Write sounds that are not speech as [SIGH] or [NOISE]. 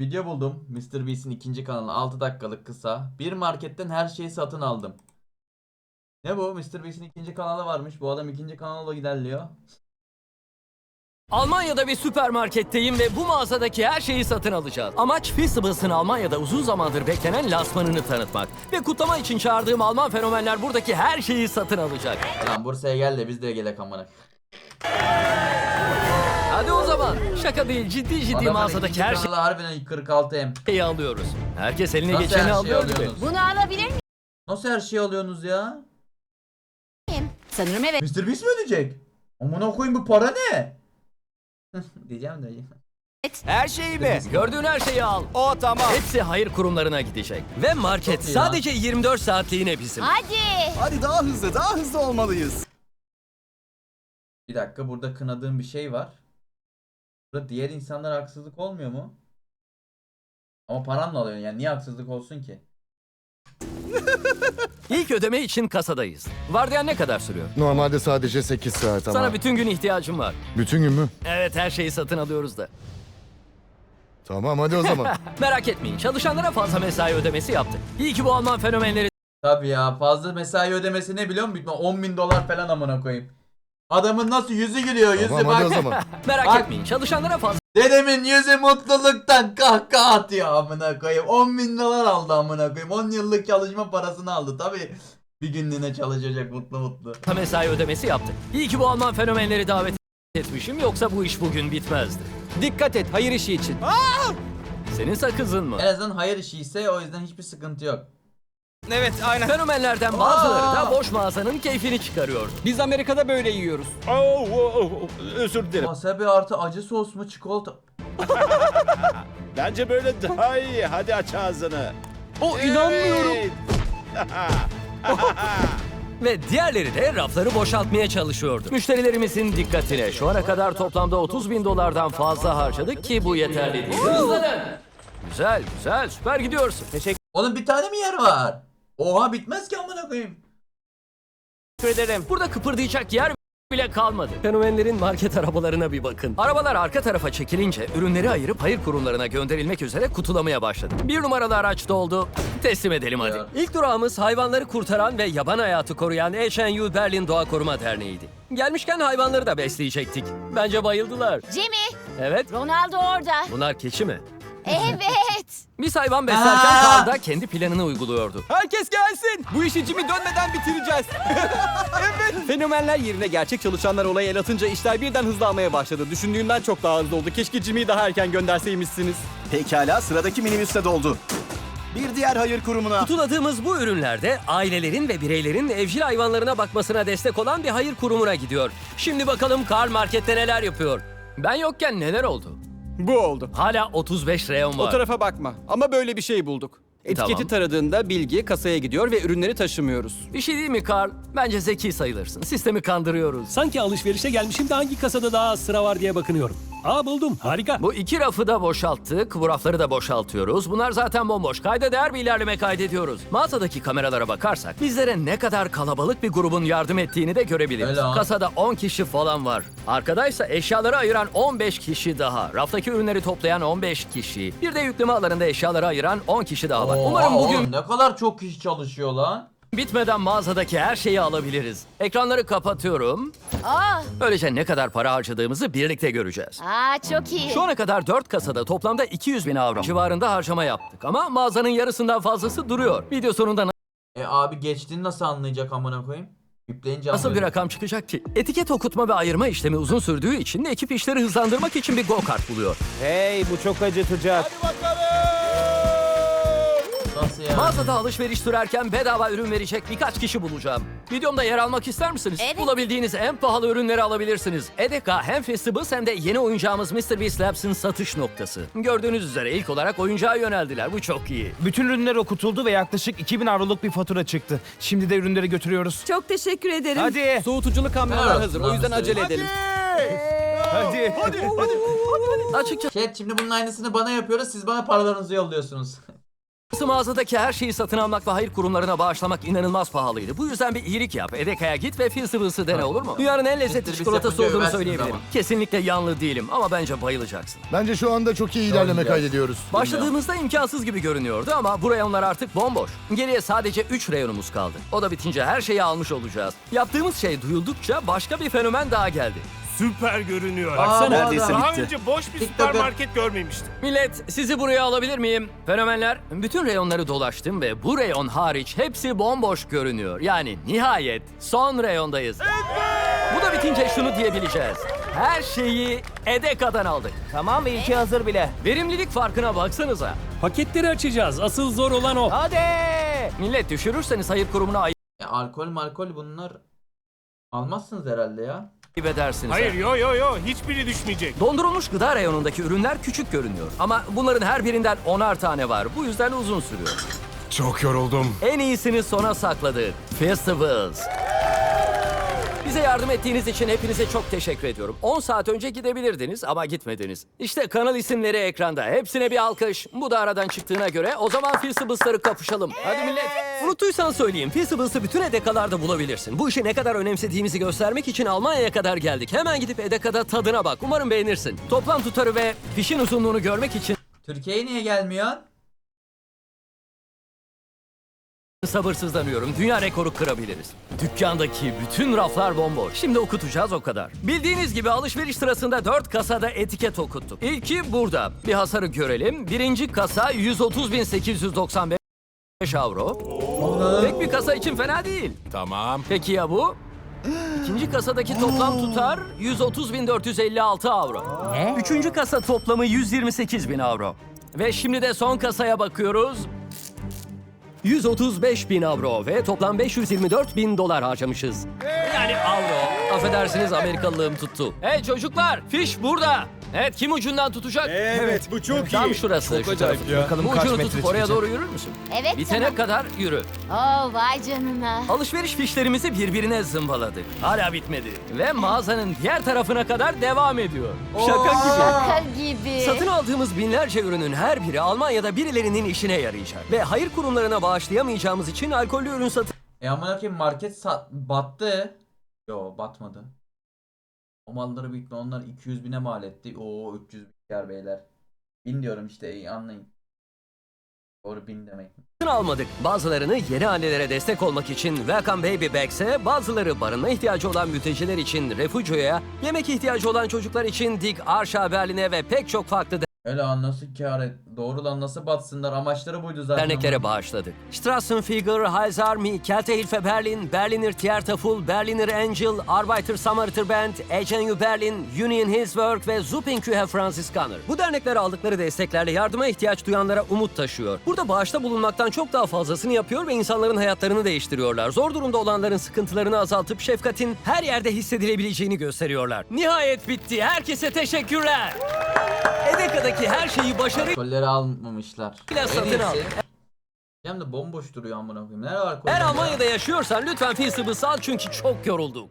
Video buldum. Mr. Beast'in ikinci kanalı 6 dakikalık kısa. Bir marketten her şeyi satın aldım. Ne bu? Mr. Beast'in ikinci kanalı varmış. Bu adam ikinci kanala ilerliyor. Almanya'da bir süpermarketteyim ve bu mağazadaki her şeyi satın alacağız. Amaç Feastables'ın Almanya'da uzun zamandır beklenen lansmanını tanıtmak. Ve kutlama için çağırdığım Alman fenomenler buradaki her şeyi satın alacak. Lan Bursa'ya gel de biz de gelek amına. Şaka değil ciddi ciddi Adamın mağazadaki ikinci her kanalı harbiden 46 M. şeyi alıyoruz. Herkes eline Nasıl geçeni her şeyi alıyor gibi. alıyorsunuz? Bunu alabilir Nasıl her şeyi alıyorsunuz ya? miyim? Sanırım evet. Mr. Beast mi ödeyecek? Amına koyayım bu para ne? [LAUGHS] Diyeceğim de. Her şeyi mi? Gördüğün her şeyi al. O tamam. Hepsi hayır kurumlarına gidecek. Ve market Çok iyi lan. sadece 24 saatliğine bizim. Hadi. Hadi daha hızlı, daha hızlı olmalıyız. Bir dakika burada kınadığım bir şey var. Burada diğer insanlara haksızlık olmuyor mu? Ama paranla alıyorsun yani niye haksızlık olsun ki? [LAUGHS] İlk ödeme için kasadayız. Vardiyan ne kadar sürüyor? Normalde sadece 8 saat ama. Sana bütün gün ihtiyacım var. Bütün gün mü? Evet her şeyi satın alıyoruz da. Tamam hadi o zaman. [LAUGHS] Merak etmeyin çalışanlara fazla mesai ödemesi yaptık. İyi ki bu Alman fenomenleri Tabii ya fazla mesai ödemesi ne biliyor musun? 10 bin dolar falan amına koyayım. Adamın nasıl yüzü gülüyor yüzü tamam hadi o bak. zaman. [LAUGHS] merak Bak. etmeyin çalışanlara fazla Dedemin yüzü mutluluktan kahkaha atıyor amına koyayım. 10 bin dolar aldı amına koyayım. 10 yıllık çalışma parasını aldı tabii. Bir günlüğüne çalışacak mutlu mutlu. mesai ödemesi yaptık. İyi ki bu Alman fenomenleri davet etmişim yoksa bu iş bugün bitmezdi. Dikkat et, hayır işi için. Senin sakızın mı? En azından hayır işi ise o yüzden hiçbir sıkıntı yok. Evet, aynen. Fenomenlerden bazıları da boş mağazanın keyfini çıkarıyor. Biz Amerika'da böyle yiyoruz. Oh, oh, oh, özür dilerim. Wasabi artı acı sos mu çikolata? [LAUGHS] Bence böyle daha iyi. Hadi aç ağzını. O inanmıyorum. [LAUGHS] Ve diğerleri de rafları boşaltmaya çalışıyordu. Müşterilerimizin dikkatine şu ana kadar toplamda 30 bin dolardan fazla harcadık ki bu yeterli değil. Hızlanın. Güzel güzel süper gidiyorsun. Teşekkür Oğlum bir tane mi yer var? Oha bitmez ki amına koyayım. ederim. Burada kıpırdayacak yer bile kalmadı. Fenomenlerin market arabalarına bir bakın. Arabalar arka tarafa çekilince ürünleri ayırıp hayır kurumlarına gönderilmek üzere kutulamaya başladı. Bir numaralı araç doldu. Teslim edelim hadi. Ya. İlk durağımız hayvanları kurtaran ve yaban hayatı koruyan HNU Berlin Doğa Koruma Derneği'ydi. Gelmişken hayvanları da besleyecektik. Bence bayıldılar. Jimmy, Evet. Ronaldo orada. Bunlar keçi mi? Evet. [LAUGHS] Biz hayvan beslerken Aa! Da kendi planını uyguluyordu. Herkes gelsin. Bu işi Jimmy dönmeden bitireceğiz. [LAUGHS] evet. Fenomenler yerine gerçek çalışanlar olaya el atınca işler birden hızlanmaya başladı. Düşündüğünden çok daha hızlı oldu. Keşke Jimmy'yi daha erken gönderseymişsiniz. Pekala sıradaki minibüste doldu. Bir diğer hayır kurumuna. Kutuladığımız bu ürünlerde ailelerin ve bireylerin evcil hayvanlarına bakmasına destek olan bir hayır kurumuna gidiyor. Şimdi bakalım Karl Market'te neler yapıyor. Ben yokken neler oldu? Bu oldu. Hala 35 reyon O var. tarafa bakma. Ama böyle bir şey bulduk. Etiketi Tamam. taradığında bilgi kasaya gidiyor ve ürünleri taşımıyoruz. Bir şey değil mi Karl? Bence zeki sayılırsın. Sistemi kandırıyoruz. Sanki alışverişe gelmişim de hangi kasada daha az sıra var diye bakınıyorum. Aa buldum. Harika. Bu iki rafı da boşalttık, bu rafları da boşaltıyoruz. Bunlar zaten bomboş. Kayda değer bir ilerleme kaydediyoruz. Mağazadaki kameralara bakarsak bizlere ne kadar kalabalık bir grubun yardım ettiğini de görebiliriz. Öyle ha. Kasada 10 kişi falan var. Arkadaysa eşyaları ayıran 15 kişi daha. Raftaki ürünleri toplayan 15 kişi. Bir de yükleme alanında eşyaları ayıran 10 kişi daha var. Oha, Umarım bugün oğlum ne kadar çok kişi çalışıyor lan. Bitmeden mağazadaki her şeyi alabiliriz. Ekranları kapatıyorum. Aa, Böylece ne kadar para harcadığımızı birlikte göreceğiz. aa çok iyi. Şu ana kadar 4 kasada toplamda 200 bin avro civarında harcama yaptık. Ama mağazanın yarısından fazlası duruyor. Video sonunda E abi geçtiğini nasıl anlayacak amına koyayım? Yükleyince nasıl bir anlıyor. rakam çıkacak ki? Etiket okutma ve ayırma işlemi uzun sürdüğü için de ekip işleri hızlandırmak için bir go-kart buluyor. Hey bu çok acıtacak. Nasıl ya? Mağazada alışveriş sürerken bedava ürün verecek birkaç kişi bulacağım. Videomda yer almak ister misiniz? Evet. Bulabildiğiniz en pahalı ürünleri alabilirsiniz. Edeka hem Festivals hem de yeni oyuncağımız Mr. Beast Labs'ın satış noktası. Gördüğünüz üzere ilk olarak oyuncağa yöneldiler. Bu çok iyi. Bütün ürünler okutuldu ve yaklaşık 2000 avroluk bir fatura çıktı. Şimdi de ürünleri götürüyoruz. Çok teşekkür ederim. Hadi. Soğutuculu kamyonlar Evet, hazır. O yüzden lan acele hadi. edelim. Hadi. Açıkça Chat şimdi bunun aynısını bana yapıyoruz siz bana paralarınızı yolluyorsunuz. Mağazadaki her şeyi satın almak ve hayır kurumlarına bağışlamak inanılmaz pahalıydı. Bu yüzden bir iyilik yap. Edeka'ya git ve Fizzibus'ı dene olur mu? [LAUGHS] Dünyanın en lezzetli çikolatası olduğunu söyleyebilirim. Kesinlikle yanlı değilim ama bence bayılacaksın. Bence şu anda çok iyi ilerleme kaydediyoruz. Başladığımızda imkansız gibi görünüyordu ama bu reyonlar artık bomboş. Geriye sadece 3 reyonumuz kaldı. O da bitince her şeyi almış olacağız. Yaptığımız şey duyuldukça başka bir fenomen daha geldi. Süper görünüyor. Baksana. Neredeyse Daha bitti. önce boş bir TikTok'ın- süpermarket görmemiştim. Millet sizi buraya alabilir miyim? Fenomenler bütün reyonları dolaştım ve bu reyon hariç hepsi bomboş görünüyor. Yani nihayet son reyondayız. Bu da bitince şunu diyebileceğiz. Her şeyi Edeka'dan aldık. Tamam ilki hazır bile. Verimlilik farkına baksanıza. Paketleri açacağız. Asıl zor olan o. Hadi. Millet düşürürseniz hayır kurumuna Ya alkol malkol bunlar almazsınız herhalde ya. Edersiniz. Hayır yo yo yo hiçbiri düşmeyecek. Dondurulmuş gıda reyonundaki ürünler küçük görünüyor. Ama bunların her birinden onar tane var. Bu yüzden uzun sürüyor. Çok yoruldum. En iyisini sona sakladık. Festivals. Bize yardım ettiğiniz için hepinize çok teşekkür ediyorum. 10 saat önce gidebilirdiniz ama gitmediniz. İşte kanal isimleri ekranda. Hepsine bir alkış. Bu da aradan çıktığına göre o zaman Feastables'ları kapışalım. Hadi millet. Unuttuysan söyleyeyim. Feastables'ı bütün Edeka'larda bulabilirsin. Bu işi ne kadar önemsediğimizi göstermek için Almanya'ya kadar geldik. Hemen gidip Edeka'da tadına bak. Umarım beğenirsin. Toplam tutarı ve fişin uzunluğunu görmek için Türkiye'ye niye gelmiyorsun? Sabırsızlanıyorum. Dünya rekoru kırabiliriz. Dükkandaki bütün raflar bomboş. Şimdi okutacağız o kadar. Bildiğiniz gibi alışveriş sırasında 4 kasada etiket okuttuk. İlki burada. Bir hasarı görelim. Birinci kasa 130.895 avro. Tek bir kasa için fena değil. Tamam. Peki ya bu? İkinci kasadaki toplam tutar 130.456 avro. Ne? Üçüncü kasa toplamı 128.000 avro. Ve şimdi de son kasaya bakıyoruz. 135 bin avro ve toplam 524 bin dolar harcamışız. Yani avro. Affedersiniz Amerikalılığım tuttu. Hey çocuklar, fiş burada. Evet kim ucundan tutacak? Evet bu çok Tam şurası. şu tarafı. Bakalım Bu kaç ucunu metre tutup oraya çıkacak. doğru yürür müsün? Evet Bitene tamam. kadar yürü. Oh vay canına. Alışveriş fişlerimizi birbirine zımbaladık. Hala bitmedi. Ve mağazanın diğer tarafına kadar devam ediyor. Şaka gibi. Şaka gibi. Satın aldığımız binlerce ürünün her biri Almanya'da birilerinin işine yarayacak. Ve hayır kurumlarına bağışlayamayacağımız için alkollü ürün satın E amına koyayım market sat battı. Yo batmadı. O malları büyük ihtimalle onlar 200 bine mal etti. Oo 300 bin yer beyler. Bin diyorum işte iyi anlayın. Doğru bin demek. almadık. Bazılarını yeni annelere destek olmak için Welcome Baby Bags'e, bazıları barınma ihtiyacı olan mülteciler için Refugio'ya, yemek ihtiyacı olan çocuklar için Dig Arşa Berlin'e ve pek çok farklı An nasıl kâr et. Doğru lan nasıl batsınlar. Amaçları buydu zaten. derneklere bağışladık. Strassenfeger, Heils Army, Kälte Hilfe Berlin, Berliner Theaterful, Berliner Angel, Arbeiter Samariter Band, ECNU Berlin, Union Hilfswerk ve Zuppingkühe Franziskaner. Bu dernekler aldıkları desteklerle yardıma ihtiyaç duyanlara umut taşıyor. Burada bağışta bulunmaktan çok daha fazlasını yapıyor ve insanların hayatlarını değiştiriyorlar. Zor durumda olanların sıkıntılarını azaltıp şefkatin her yerde hissedilebileceğini gösteriyorlar. Nihayet bitti. Herkese teşekkürler. Edeka'daki her şeyi başarıyla Kolleri almamışlar. Satın al. Hem de bomboş duruyor amına koyayım. Nerede var Eğer kolleri? Almanya'da yaşıyorsan lütfen Feastables'ı al çünkü çok yorulduk.